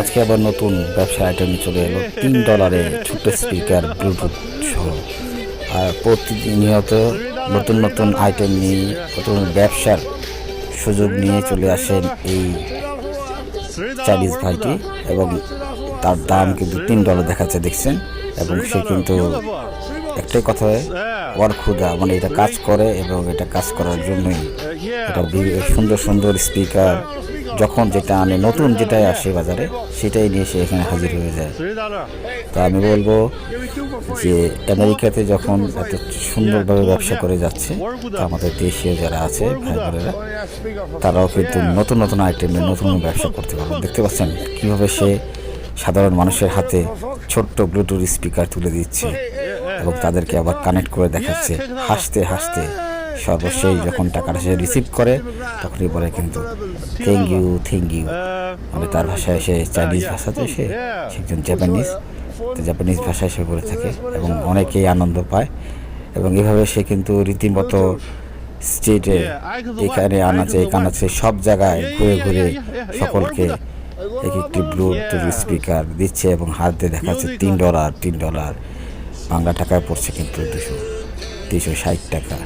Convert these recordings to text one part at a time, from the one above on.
আজকে আবার নতুন ব্যবসা আইটেম চলে এলো। তিন ডলারে ছোট্ট স্পিকার ব্লুটুথ সহ। আর প্রতিনিয়ত নতুন নতুন আইটেম নিয়ে, নতুন ব্যবসার সুযোগ নিয়ে চলে আসেন এই চাইনিজ ভাইটি এবং তার দাম কিন্তু তিন ডলার দেখাচ্ছে, দেখছেন? এবং সে কিন্তু একটাই কথা, ওর ক্ষুদা মানে এটা কাজ করে এবং এটা কাজ করার জন্যই। এটা সুন্দর সুন্দর স্পিকার যখন যেটা আনে, নতুন যেটাই আসে বাজারে, সেটাই নিয়ে সে এখানে হাজির হয়ে যায়। তো আমি বলব যে আমেরিকাতে যখন এত সুন্দরভাবে ব্যবসা করে যাচ্ছে আমাদের দেশীয় যারা আছে, ভাই বোনেরা, তারাও কিন্তু নতুন নতুন আইটেম নিয়ে নতুন ব্যবসা করতে পারবে। দেখতে পাচ্ছেন কীভাবে সে সাধারণ মানুষের হাতে ছোট্ট ব্লুটুথ স্পিকার তুলে দিচ্ছে এবং তাদেরকে আবার কানেক্ট করে দেখাচ্ছে। হাসতে হাসতে সর্বশেষ যখন টাকাটা সে রিসিভ করে, তখনই বলে কিন্তু থ্যাংক ইউ থ্যাংক ইউ মানে তার ভাষায় সে চাইনিজ ভাষাতে সে একজন জাপানিজ তো জাপানিজ ভাষায় সে বলে থাকে এবং অনেকেই আনন্দ পায়। এবং এভাবে সে কিন্তু রীতিমতো স্টেটে এখানে আনাচে এখানাচে সব জায়গায় ঘুরে ঘুরে সকলকে এক একটি ব্লুটুথ স্পিকার দিচ্ছে এবং হাত দিয়ে দেখাচ্ছে, তিন ডলার তিন ডলার বাংলা টাকায় পড়ছে কিন্তু দুশো, তিনশো ষাট টাকা।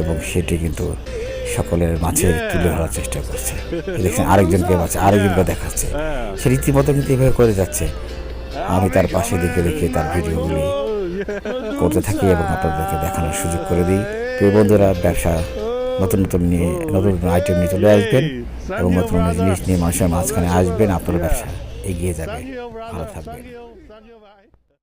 এবং সেটি কিন্তু সকলের মাঝে তুলে ধরার চেষ্টা করছে। দেখছেন, আরেকজনকে বাঁচে, আরেকজনকে দেখাচ্ছে। সে রীতিমতো কিন্তু এভাবে করে যাচ্ছে। আমি তার পাশে দিকে রেখে তার ভিডিওগুলি করতে থাকি এবং আপনাদেরকে দেখানোর সুযোগ করে দিই। প্রিয় বন্ধুরা, ব্যবসা নতুন নতুন নিয়ে, নতুন নতুন আইটেম নিয়ে চলে আসবেন এবং নতুন নতুন জিনিস নিয়ে মানুষের মাঝখানে আসবেন। আপনার ব্যবসা এগিয়ে যাবে। ভালো থাকবেন।